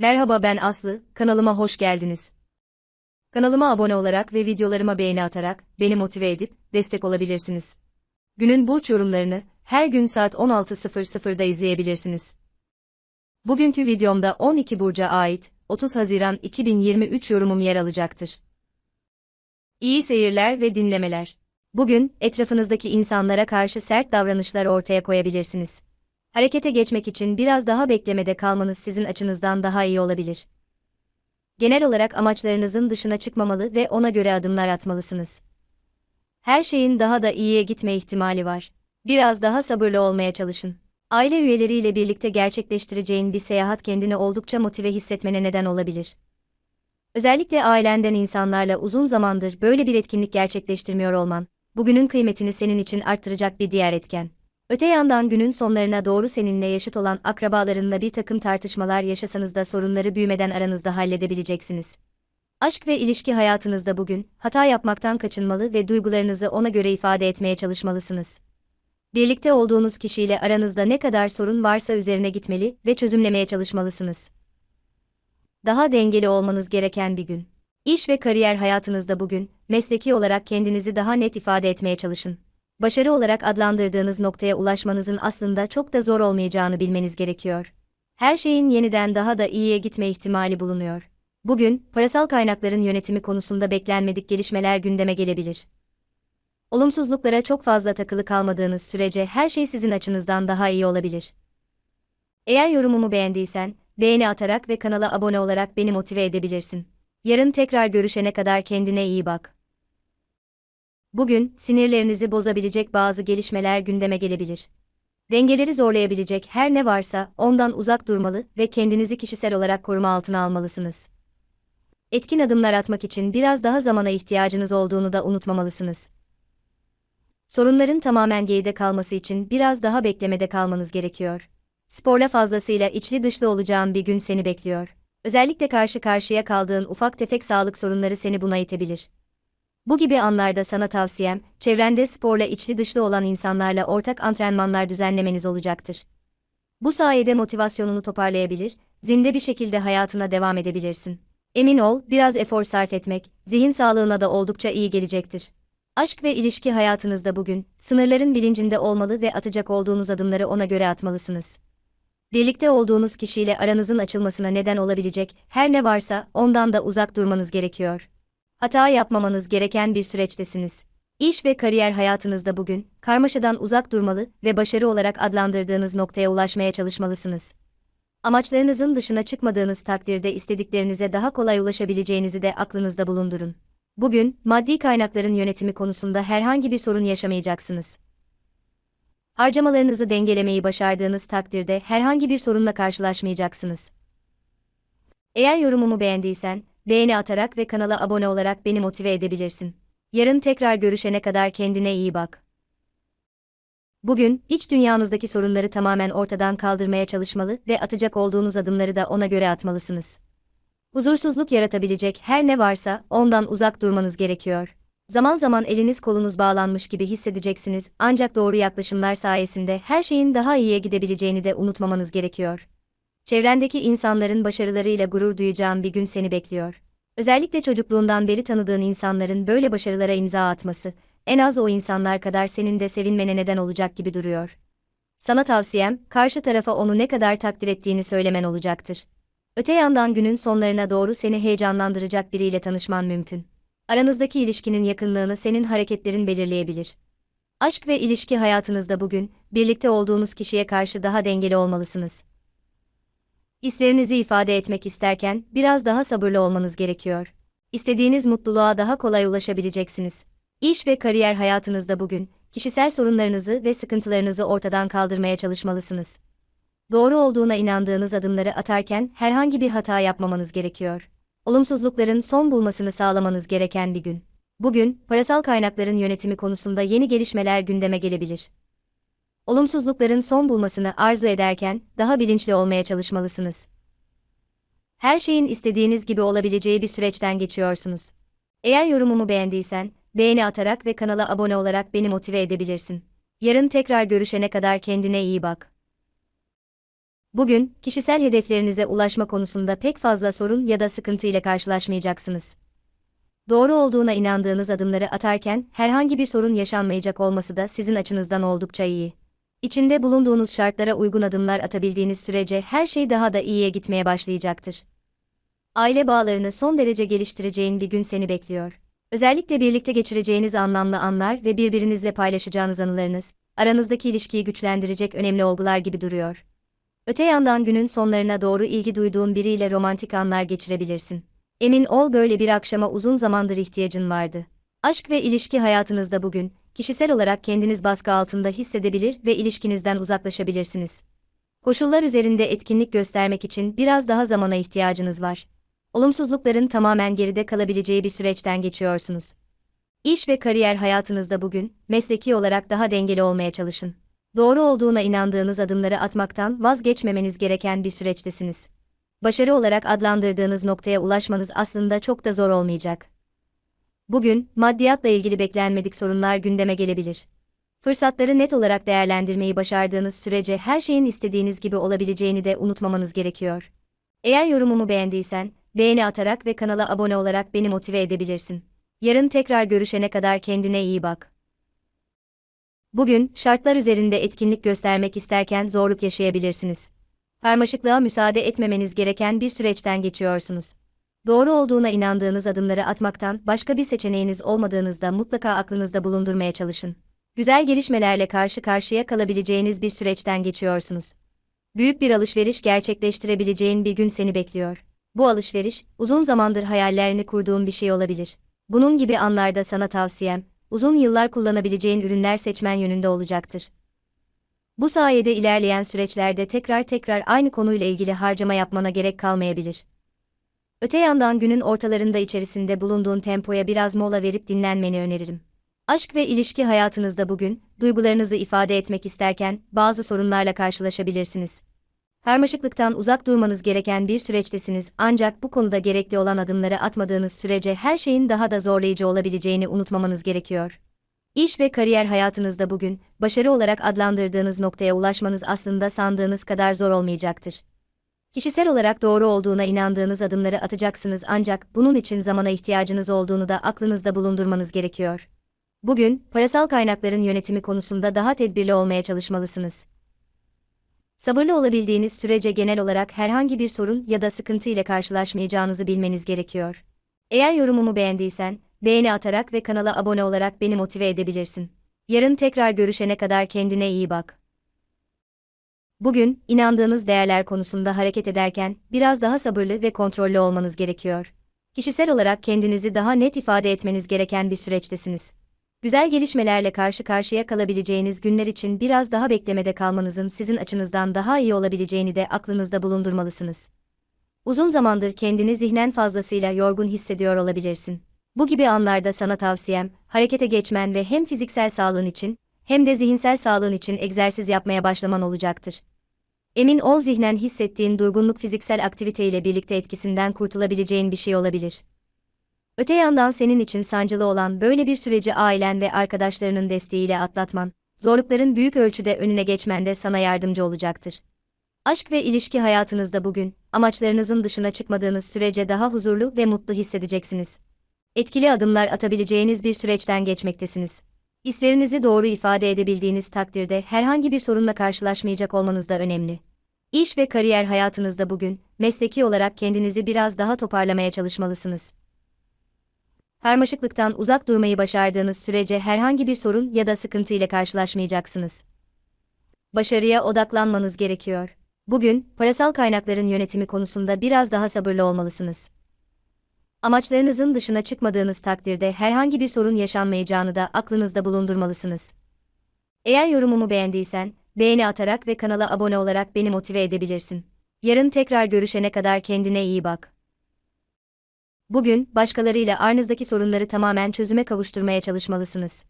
Merhaba ben Aslı, kanalıma hoş geldiniz. Kanalıma abone olarak ve videolarıma beğeni atarak beni motive edip destek olabilirsiniz. Günün burç yorumlarını her gün saat 16.00'da izleyebilirsiniz. Bugünkü videomda 12 burca ait 30 Haziran 2023 yorumum yer alacaktır. İyi seyirler ve dinlemeler. Bugün etrafınızdaki insanlara karşı sert davranışlar ortaya koyabilirsiniz. Harekete geçmek için biraz daha beklemede kalmanız sizin açınızdan daha iyi olabilir. Genel olarak amaçlarınızın dışına çıkmamalı ve ona göre adımlar atmalısınız. Her şeyin daha da iyiye gitme ihtimali var. Biraz daha sabırlı olmaya çalışın. Aile üyeleriyle birlikte gerçekleştireceğin bir seyahat kendini oldukça motive hissetmene neden olabilir. Özellikle ailenden insanlarla uzun zamandır böyle bir etkinlik gerçekleştirmiyor olman, bugünün kıymetini senin için arttıracak bir diğer etken. Öte yandan günün sonlarına doğru seninle yaşıt olan akrabalarınla bir takım tartışmalar yaşasanız da sorunları büyümeden aranızda halledebileceksiniz. Aşk ve ilişki hayatınızda bugün, hata yapmaktan kaçınmalı ve duygularınızı ona göre ifade etmeye çalışmalısınız. Birlikte olduğunuz kişiyle aranızda ne kadar sorun varsa üzerine gitmeli ve çözümlemeye çalışmalısınız. Daha dengeli olmanız gereken bir gün. İş ve kariyer hayatınızda bugün, mesleki olarak kendinizi daha net ifade etmeye çalışın başarı olarak adlandırdığınız noktaya ulaşmanızın aslında çok da zor olmayacağını bilmeniz gerekiyor. Her şeyin yeniden daha da iyiye gitme ihtimali bulunuyor. Bugün, parasal kaynakların yönetimi konusunda beklenmedik gelişmeler gündeme gelebilir. Olumsuzluklara çok fazla takılı kalmadığınız sürece her şey sizin açınızdan daha iyi olabilir. Eğer yorumumu beğendiysen, beğeni atarak ve kanala abone olarak beni motive edebilirsin. Yarın tekrar görüşene kadar kendine iyi bak. Bugün, sinirlerinizi bozabilecek bazı gelişmeler gündeme gelebilir. Dengeleri zorlayabilecek her ne varsa ondan uzak durmalı ve kendinizi kişisel olarak koruma altına almalısınız. Etkin adımlar atmak için biraz daha zamana ihtiyacınız olduğunu da unutmamalısınız. Sorunların tamamen geride kalması için biraz daha beklemede kalmanız gerekiyor. Sporla fazlasıyla içli dışlı olacağın bir gün seni bekliyor. Özellikle karşı karşıya kaldığın ufak tefek sağlık sorunları seni buna itebilir. Bu gibi anlarda sana tavsiyem, çevrende sporla içli dışlı olan insanlarla ortak antrenmanlar düzenlemeniz olacaktır. Bu sayede motivasyonunu toparlayabilir, zinde bir şekilde hayatına devam edebilirsin. Emin ol, biraz efor sarf etmek, zihin sağlığına da oldukça iyi gelecektir. Aşk ve ilişki hayatınızda bugün, sınırların bilincinde olmalı ve atacak olduğunuz adımları ona göre atmalısınız. Birlikte olduğunuz kişiyle aranızın açılmasına neden olabilecek her ne varsa ondan da uzak durmanız gerekiyor. Hata yapmamanız gereken bir süreçtesiniz. İş ve kariyer hayatınızda bugün, karmaşadan uzak durmalı ve başarı olarak adlandırdığınız noktaya ulaşmaya çalışmalısınız. Amaçlarınızın dışına çıkmadığınız takdirde istediklerinize daha kolay ulaşabileceğinizi de aklınızda bulundurun. Bugün, maddi kaynakların yönetimi konusunda herhangi bir sorun yaşamayacaksınız. Harcamalarınızı dengelemeyi başardığınız takdirde herhangi bir sorunla karşılaşmayacaksınız. Eğer yorumumu beğendiysen, beğeni atarak ve kanala abone olarak beni motive edebilirsin. Yarın tekrar görüşene kadar kendine iyi bak. Bugün, iç dünyanızdaki sorunları tamamen ortadan kaldırmaya çalışmalı ve atacak olduğunuz adımları da ona göre atmalısınız. Huzursuzluk yaratabilecek her ne varsa ondan uzak durmanız gerekiyor. Zaman zaman eliniz kolunuz bağlanmış gibi hissedeceksiniz ancak doğru yaklaşımlar sayesinde her şeyin daha iyiye gidebileceğini de unutmamanız gerekiyor. Çevrendeki insanların başarılarıyla gurur duyacağın bir gün seni bekliyor. Özellikle çocukluğundan beri tanıdığın insanların böyle başarılara imza atması, en az o insanlar kadar senin de sevinmene neden olacak gibi duruyor. Sana tavsiyem, karşı tarafa onu ne kadar takdir ettiğini söylemen olacaktır. Öte yandan günün sonlarına doğru seni heyecanlandıracak biriyle tanışman mümkün. Aranızdaki ilişkinin yakınlığını senin hareketlerin belirleyebilir. Aşk ve ilişki hayatınızda bugün, birlikte olduğunuz kişiye karşı daha dengeli olmalısınız. Hislerinizi ifade etmek isterken biraz daha sabırlı olmanız gerekiyor. İstediğiniz mutluluğa daha kolay ulaşabileceksiniz. İş ve kariyer hayatınızda bugün kişisel sorunlarınızı ve sıkıntılarınızı ortadan kaldırmaya çalışmalısınız. Doğru olduğuna inandığınız adımları atarken herhangi bir hata yapmamanız gerekiyor. Olumsuzlukların son bulmasını sağlamanız gereken bir gün. Bugün, parasal kaynakların yönetimi konusunda yeni gelişmeler gündeme gelebilir olumsuzlukların son bulmasını arzu ederken daha bilinçli olmaya çalışmalısınız. Her şeyin istediğiniz gibi olabileceği bir süreçten geçiyorsunuz. Eğer yorumumu beğendiysen, beğeni atarak ve kanala abone olarak beni motive edebilirsin. Yarın tekrar görüşene kadar kendine iyi bak. Bugün, kişisel hedeflerinize ulaşma konusunda pek fazla sorun ya da sıkıntı ile karşılaşmayacaksınız. Doğru olduğuna inandığınız adımları atarken herhangi bir sorun yaşanmayacak olması da sizin açınızdan oldukça iyi. İçinde bulunduğunuz şartlara uygun adımlar atabildiğiniz sürece her şey daha da iyiye gitmeye başlayacaktır. Aile bağlarını son derece geliştireceğin bir gün seni bekliyor. Özellikle birlikte geçireceğiniz anlamlı anlar ve birbirinizle paylaşacağınız anılarınız, aranızdaki ilişkiyi güçlendirecek önemli olgular gibi duruyor. Öte yandan günün sonlarına doğru ilgi duyduğun biriyle romantik anlar geçirebilirsin. Emin ol böyle bir akşama uzun zamandır ihtiyacın vardı. Aşk ve ilişki hayatınızda bugün, kişisel olarak kendiniz baskı altında hissedebilir ve ilişkinizden uzaklaşabilirsiniz. Koşullar üzerinde etkinlik göstermek için biraz daha zamana ihtiyacınız var. Olumsuzlukların tamamen geride kalabileceği bir süreçten geçiyorsunuz. İş ve kariyer hayatınızda bugün, mesleki olarak daha dengeli olmaya çalışın. Doğru olduğuna inandığınız adımları atmaktan vazgeçmemeniz gereken bir süreçtesiniz. Başarı olarak adlandırdığınız noktaya ulaşmanız aslında çok da zor olmayacak. Bugün, maddiyatla ilgili beklenmedik sorunlar gündeme gelebilir. Fırsatları net olarak değerlendirmeyi başardığınız sürece her şeyin istediğiniz gibi olabileceğini de unutmamanız gerekiyor. Eğer yorumumu beğendiysen, beğeni atarak ve kanala abone olarak beni motive edebilirsin. Yarın tekrar görüşene kadar kendine iyi bak. Bugün, şartlar üzerinde etkinlik göstermek isterken zorluk yaşayabilirsiniz. Karmaşıklığa müsaade etmemeniz gereken bir süreçten geçiyorsunuz. Doğru olduğuna inandığınız adımları atmaktan başka bir seçeneğiniz olmadığınızda mutlaka aklınızda bulundurmaya çalışın. Güzel gelişmelerle karşı karşıya kalabileceğiniz bir süreçten geçiyorsunuz. Büyük bir alışveriş gerçekleştirebileceğin bir gün seni bekliyor. Bu alışveriş, uzun zamandır hayallerini kurduğun bir şey olabilir. Bunun gibi anlarda sana tavsiyem, uzun yıllar kullanabileceğin ürünler seçmen yönünde olacaktır. Bu sayede ilerleyen süreçlerde tekrar tekrar aynı konuyla ilgili harcama yapmana gerek kalmayabilir. Öte yandan günün ortalarında içerisinde bulunduğun tempoya biraz mola verip dinlenmeni öneririm. Aşk ve ilişki hayatınızda bugün, duygularınızı ifade etmek isterken bazı sorunlarla karşılaşabilirsiniz. Karmaşıklıktan uzak durmanız gereken bir süreçtesiniz ancak bu konuda gerekli olan adımları atmadığınız sürece her şeyin daha da zorlayıcı olabileceğini unutmamanız gerekiyor. İş ve kariyer hayatınızda bugün, başarı olarak adlandırdığınız noktaya ulaşmanız aslında sandığınız kadar zor olmayacaktır. Kişisel olarak doğru olduğuna inandığınız adımları atacaksınız ancak bunun için zamana ihtiyacınız olduğunu da aklınızda bulundurmanız gerekiyor. Bugün, parasal kaynakların yönetimi konusunda daha tedbirli olmaya çalışmalısınız. Sabırlı olabildiğiniz sürece genel olarak herhangi bir sorun ya da sıkıntı ile karşılaşmayacağınızı bilmeniz gerekiyor. Eğer yorumumu beğendiysen, beğeni atarak ve kanala abone olarak beni motive edebilirsin. Yarın tekrar görüşene kadar kendine iyi bak. Bugün, inandığınız değerler konusunda hareket ederken, biraz daha sabırlı ve kontrollü olmanız gerekiyor. Kişisel olarak kendinizi daha net ifade etmeniz gereken bir süreçtesiniz. Güzel gelişmelerle karşı karşıya kalabileceğiniz günler için biraz daha beklemede kalmanızın sizin açınızdan daha iyi olabileceğini de aklınızda bulundurmalısınız. Uzun zamandır kendini zihnen fazlasıyla yorgun hissediyor olabilirsin. Bu gibi anlarda sana tavsiyem, harekete geçmen ve hem fiziksel sağlığın için, hem de zihinsel sağlığın için egzersiz yapmaya başlaman olacaktır. Emin ol zihnen hissettiğin durgunluk fiziksel aktivite ile birlikte etkisinden kurtulabileceğin bir şey olabilir. Öte yandan senin için sancılı olan böyle bir süreci ailen ve arkadaşlarının desteğiyle atlatman, zorlukların büyük ölçüde önüne geçmende sana yardımcı olacaktır. Aşk ve ilişki hayatınızda bugün, amaçlarınızın dışına çıkmadığınız sürece daha huzurlu ve mutlu hissedeceksiniz. Etkili adımlar atabileceğiniz bir süreçten geçmektesiniz. İslerinizi doğru ifade edebildiğiniz takdirde herhangi bir sorunla karşılaşmayacak olmanız da önemli. İş ve kariyer hayatınızda bugün, mesleki olarak kendinizi biraz daha toparlamaya çalışmalısınız. Karmaşıklıktan uzak durmayı başardığınız sürece herhangi bir sorun ya da sıkıntı ile karşılaşmayacaksınız. Başarıya odaklanmanız gerekiyor. Bugün, parasal kaynakların yönetimi konusunda biraz daha sabırlı olmalısınız. Amaçlarınızın dışına çıkmadığınız takdirde herhangi bir sorun yaşanmayacağını da aklınızda bulundurmalısınız. Eğer yorumumu beğendiysen, beğeni atarak ve kanala abone olarak beni motive edebilirsin. Yarın tekrar görüşene kadar kendine iyi bak. Bugün, başkalarıyla aranızdaki sorunları tamamen çözüme kavuşturmaya çalışmalısınız.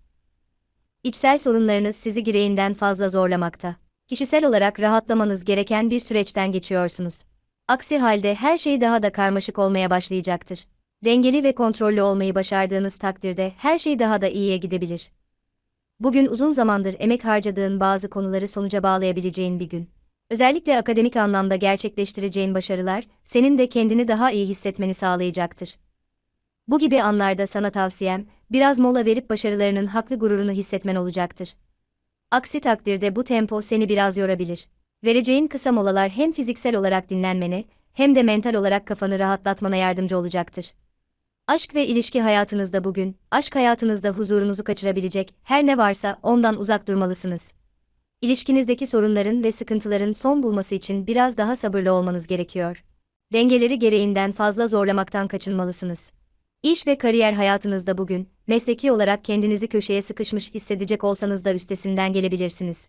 İçsel sorunlarınız sizi gereğinden fazla zorlamakta. Kişisel olarak rahatlamanız gereken bir süreçten geçiyorsunuz. Aksi halde her şey daha da karmaşık olmaya başlayacaktır. Dengeli ve kontrollü olmayı başardığınız takdirde her şey daha da iyiye gidebilir. Bugün uzun zamandır emek harcadığın bazı konuları sonuca bağlayabileceğin bir gün. Özellikle akademik anlamda gerçekleştireceğin başarılar, senin de kendini daha iyi hissetmeni sağlayacaktır. Bu gibi anlarda sana tavsiyem, biraz mola verip başarılarının haklı gururunu hissetmen olacaktır. Aksi takdirde bu tempo seni biraz yorabilir. Vereceğin kısa molalar hem fiziksel olarak dinlenmene, hem de mental olarak kafanı rahatlatmana yardımcı olacaktır. Aşk ve ilişki hayatınızda bugün, aşk hayatınızda huzurunuzu kaçırabilecek her ne varsa ondan uzak durmalısınız. İlişkinizdeki sorunların ve sıkıntıların son bulması için biraz daha sabırlı olmanız gerekiyor. Dengeleri gereğinden fazla zorlamaktan kaçınmalısınız. İş ve kariyer hayatınızda bugün, mesleki olarak kendinizi köşeye sıkışmış hissedecek olsanız da üstesinden gelebilirsiniz.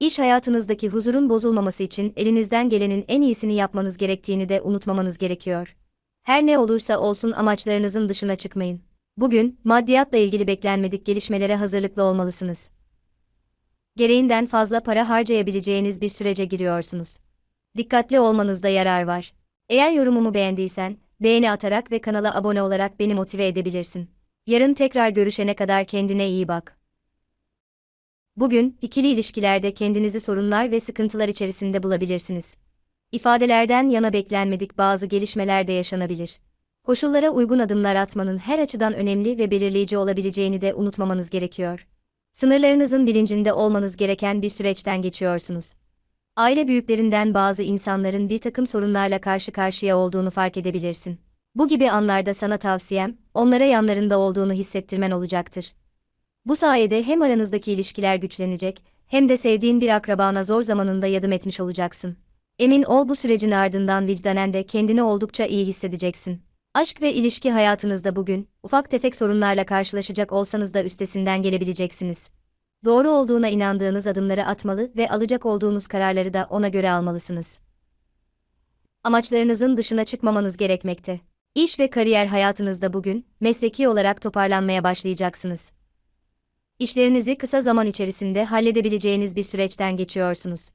İş hayatınızdaki huzurun bozulmaması için elinizden gelenin en iyisini yapmanız gerektiğini de unutmamanız gerekiyor. Her ne olursa olsun amaçlarınızın dışına çıkmayın. Bugün, maddiyatla ilgili beklenmedik gelişmelere hazırlıklı olmalısınız. Gereğinden fazla para harcayabileceğiniz bir sürece giriyorsunuz. Dikkatli olmanızda yarar var. Eğer yorumumu beğendiysen, beğeni atarak ve kanala abone olarak beni motive edebilirsin. Yarın tekrar görüşene kadar kendine iyi bak. Bugün, ikili ilişkilerde kendinizi sorunlar ve sıkıntılar içerisinde bulabilirsiniz. İfadelerden yana beklenmedik bazı gelişmeler de yaşanabilir. Koşullara uygun adımlar atmanın her açıdan önemli ve belirleyici olabileceğini de unutmamanız gerekiyor. Sınırlarınızın bilincinde olmanız gereken bir süreçten geçiyorsunuz. Aile büyüklerinden bazı insanların bir takım sorunlarla karşı karşıya olduğunu fark edebilirsin. Bu gibi anlarda sana tavsiyem, onlara yanlarında olduğunu hissettirmen olacaktır. Bu sayede hem aranızdaki ilişkiler güçlenecek, hem de sevdiğin bir akrabana zor zamanında yardım etmiş olacaksın. Emin ol bu sürecin ardından vicdanen de kendini oldukça iyi hissedeceksin. Aşk ve ilişki hayatınızda bugün, ufak tefek sorunlarla karşılaşacak olsanız da üstesinden gelebileceksiniz. Doğru olduğuna inandığınız adımları atmalı ve alacak olduğunuz kararları da ona göre almalısınız. Amaçlarınızın dışına çıkmamanız gerekmekte. İş ve kariyer hayatınızda bugün, mesleki olarak toparlanmaya başlayacaksınız. İşlerinizi kısa zaman içerisinde halledebileceğiniz bir süreçten geçiyorsunuz.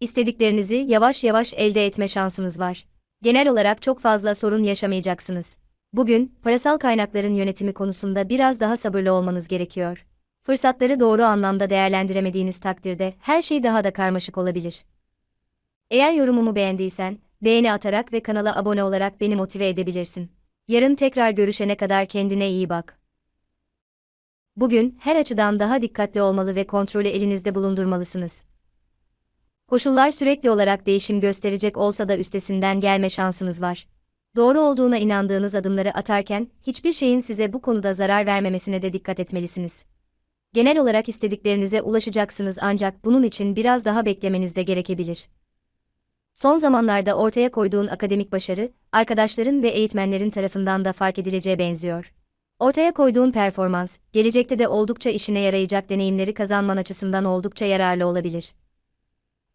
İstediklerinizi yavaş yavaş elde etme şansınız var. Genel olarak çok fazla sorun yaşamayacaksınız. Bugün, parasal kaynakların yönetimi konusunda biraz daha sabırlı olmanız gerekiyor. Fırsatları doğru anlamda değerlendiremediğiniz takdirde her şey daha da karmaşık olabilir. Eğer yorumumu beğendiysen, beğeni atarak ve kanala abone olarak beni motive edebilirsin. Yarın tekrar görüşene kadar kendine iyi bak. Bugün her açıdan daha dikkatli olmalı ve kontrolü elinizde bulundurmalısınız. Koşullar sürekli olarak değişim gösterecek olsa da üstesinden gelme şansınız var. Doğru olduğuna inandığınız adımları atarken hiçbir şeyin size bu konuda zarar vermemesine de dikkat etmelisiniz. Genel olarak istediklerinize ulaşacaksınız ancak bunun için biraz daha beklemeniz de gerekebilir. Son zamanlarda ortaya koyduğun akademik başarı, arkadaşların ve eğitmenlerin tarafından da fark edileceğe benziyor. Ortaya koyduğun performans, gelecekte de oldukça işine yarayacak deneyimleri kazanman açısından oldukça yararlı olabilir.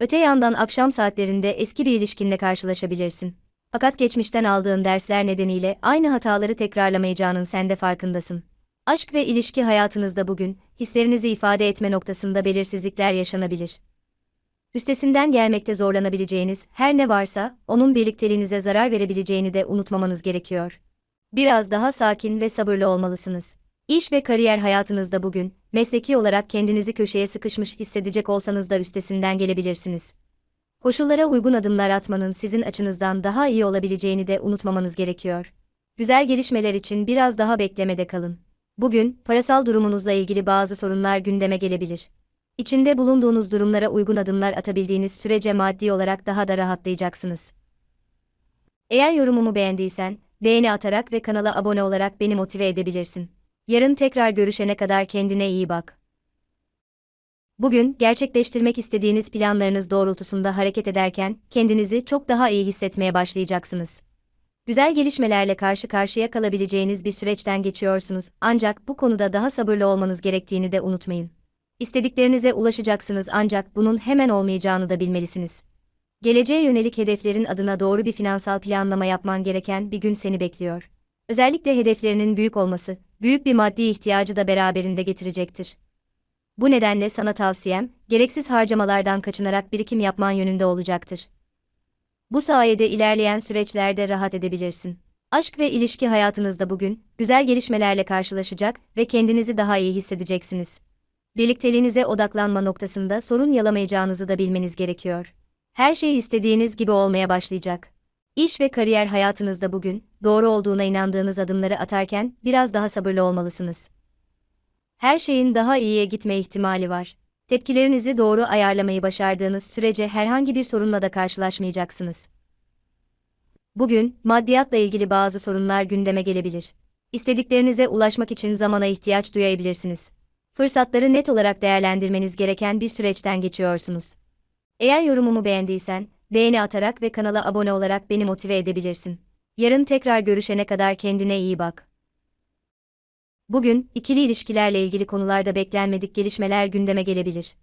Öte yandan akşam saatlerinde eski bir ilişkinle karşılaşabilirsin. Fakat geçmişten aldığın dersler nedeniyle aynı hataları tekrarlamayacağının sen de farkındasın. Aşk ve ilişki hayatınızda bugün, hislerinizi ifade etme noktasında belirsizlikler yaşanabilir. Üstesinden gelmekte zorlanabileceğiniz her ne varsa, onun birlikteliğinize zarar verebileceğini de unutmamanız gerekiyor. Biraz daha sakin ve sabırlı olmalısınız. İş ve kariyer hayatınızda bugün, mesleki olarak kendinizi köşeye sıkışmış hissedecek olsanız da üstesinden gelebilirsiniz. Koşullara uygun adımlar atmanın sizin açınızdan daha iyi olabileceğini de unutmamanız gerekiyor. Güzel gelişmeler için biraz daha beklemede kalın. Bugün, parasal durumunuzla ilgili bazı sorunlar gündeme gelebilir. İçinde bulunduğunuz durumlara uygun adımlar atabildiğiniz sürece maddi olarak daha da rahatlayacaksınız. Eğer yorumumu beğendiysen, beğeni atarak ve kanala abone olarak beni motive edebilirsin. Yarın tekrar görüşene kadar kendine iyi bak. Bugün gerçekleştirmek istediğiniz planlarınız doğrultusunda hareket ederken kendinizi çok daha iyi hissetmeye başlayacaksınız. Güzel gelişmelerle karşı karşıya kalabileceğiniz bir süreçten geçiyorsunuz ancak bu konuda daha sabırlı olmanız gerektiğini de unutmayın. İstediklerinize ulaşacaksınız ancak bunun hemen olmayacağını da bilmelisiniz. Geleceğe yönelik hedeflerin adına doğru bir finansal planlama yapman gereken bir gün seni bekliyor. Özellikle hedeflerinin büyük olması, büyük bir maddi ihtiyacı da beraberinde getirecektir. Bu nedenle sana tavsiyem, gereksiz harcamalardan kaçınarak birikim yapman yönünde olacaktır. Bu sayede ilerleyen süreçlerde rahat edebilirsin. Aşk ve ilişki hayatınızda bugün, güzel gelişmelerle karşılaşacak ve kendinizi daha iyi hissedeceksiniz. Birlikteliğinize odaklanma noktasında sorun yalamayacağınızı da bilmeniz gerekiyor. Her şey istediğiniz gibi olmaya başlayacak. İş ve kariyer hayatınızda bugün, doğru olduğuna inandığınız adımları atarken biraz daha sabırlı olmalısınız. Her şeyin daha iyiye gitme ihtimali var. Tepkilerinizi doğru ayarlamayı başardığınız sürece herhangi bir sorunla da karşılaşmayacaksınız. Bugün, maddiyatla ilgili bazı sorunlar gündeme gelebilir. İstediklerinize ulaşmak için zamana ihtiyaç duyabilirsiniz. Fırsatları net olarak değerlendirmeniz gereken bir süreçten geçiyorsunuz. Eğer yorumumu beğendiysen, beğeni atarak ve kanala abone olarak beni motive edebilirsin. Yarın tekrar görüşene kadar kendine iyi bak. Bugün, ikili ilişkilerle ilgili konularda beklenmedik gelişmeler gündeme gelebilir.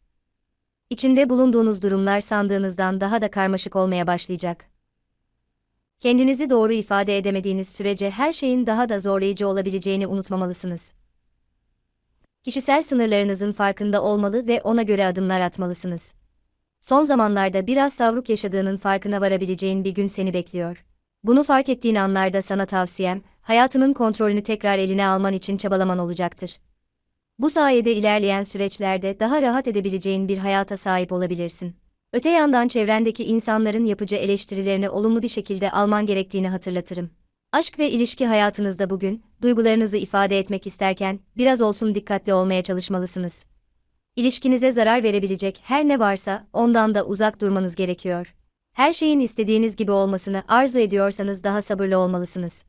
İçinde bulunduğunuz durumlar sandığınızdan daha da karmaşık olmaya başlayacak. Kendinizi doğru ifade edemediğiniz sürece her şeyin daha da zorlayıcı olabileceğini unutmamalısınız. Kişisel sınırlarınızın farkında olmalı ve ona göre adımlar atmalısınız. Son zamanlarda biraz savruk yaşadığının farkına varabileceğin bir gün seni bekliyor. Bunu fark ettiğin anlarda sana tavsiyem, hayatının kontrolünü tekrar eline alman için çabalaman olacaktır. Bu sayede ilerleyen süreçlerde daha rahat edebileceğin bir hayata sahip olabilirsin. Öte yandan çevrendeki insanların yapıcı eleştirilerini olumlu bir şekilde alman gerektiğini hatırlatırım. Aşk ve ilişki hayatınızda bugün, duygularınızı ifade etmek isterken, biraz olsun dikkatli olmaya çalışmalısınız. İlişkinize zarar verebilecek her ne varsa, ondan da uzak durmanız gerekiyor. Her şeyin istediğiniz gibi olmasını arzu ediyorsanız daha sabırlı olmalısınız.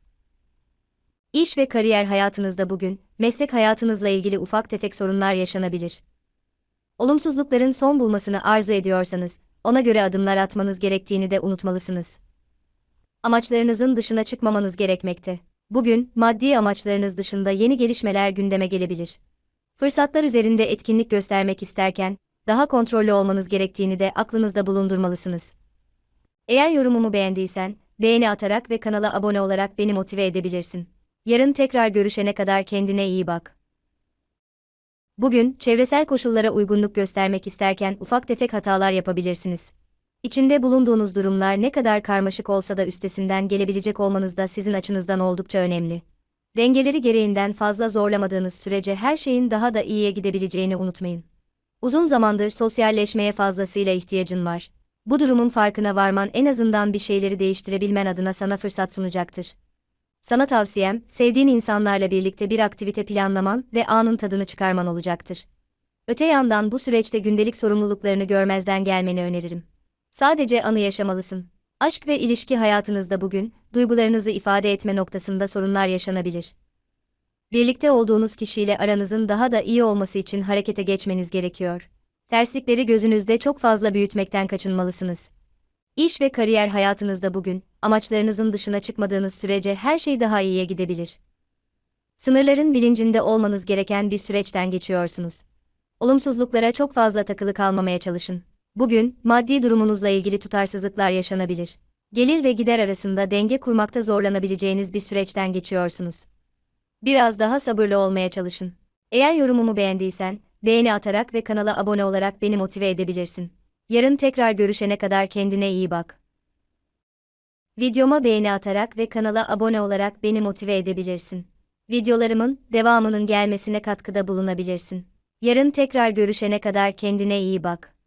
İş ve kariyer hayatınızda bugün, meslek hayatınızla ilgili ufak tefek sorunlar yaşanabilir. Olumsuzlukların son bulmasını arzu ediyorsanız, ona göre adımlar atmanız gerektiğini de unutmalısınız. Amaçlarınızın dışına çıkmamanız gerekmekte. Bugün, maddi amaçlarınız dışında yeni gelişmeler gündeme gelebilir. Fırsatlar üzerinde etkinlik göstermek isterken, daha kontrollü olmanız gerektiğini de aklınızda bulundurmalısınız. Eğer yorumumu beğendiysen, beğeni atarak ve kanala abone olarak beni motive edebilirsin. Yarın tekrar görüşene kadar kendine iyi bak. Bugün, çevresel koşullara uygunluk göstermek isterken ufak tefek hatalar yapabilirsiniz. İçinde bulunduğunuz durumlar ne kadar karmaşık olsa da üstesinden gelebilecek olmanız da sizin açınızdan oldukça önemli. Dengeleri gereğinden fazla zorlamadığınız sürece her şeyin daha da iyiye gidebileceğini unutmayın. Uzun zamandır sosyalleşmeye fazlasıyla ihtiyacın var. Bu durumun farkına varman en azından bir şeyleri değiştirebilmen adına sana fırsat sunacaktır. Sana tavsiyem, sevdiğin insanlarla birlikte bir aktivite planlaman ve anın tadını çıkarman olacaktır. Öte yandan bu süreçte gündelik sorumluluklarını görmezden gelmeni öneririm. Sadece anı yaşamalısın. Aşk ve ilişki hayatınızda bugün, duygularınızı ifade etme noktasında sorunlar yaşanabilir. Birlikte olduğunuz kişiyle aranızın daha da iyi olması için harekete geçmeniz gerekiyor. Terslikleri gözünüzde çok fazla büyütmekten kaçınmalısınız. İş ve kariyer hayatınızda bugün, amaçlarınızın dışına çıkmadığınız sürece her şey daha iyiye gidebilir. Sınırların bilincinde olmanız gereken bir süreçten geçiyorsunuz. Olumsuzluklara çok fazla takılı kalmamaya çalışın. Bugün, maddi durumunuzla ilgili tutarsızlıklar yaşanabilir. Gelir ve gider arasında denge kurmakta zorlanabileceğiniz bir süreçten geçiyorsunuz. Biraz daha sabırlı olmaya çalışın. Eğer yorumumu beğendiysen, beğeni atarak ve kanala abone olarak beni motive edebilirsin. Yarın tekrar görüşene kadar kendine iyi bak. Videoma beğeni atarak ve kanala abone olarak beni motive edebilirsin. Videolarımın devamının gelmesine katkıda bulunabilirsin. Yarın tekrar görüşene kadar kendine iyi bak.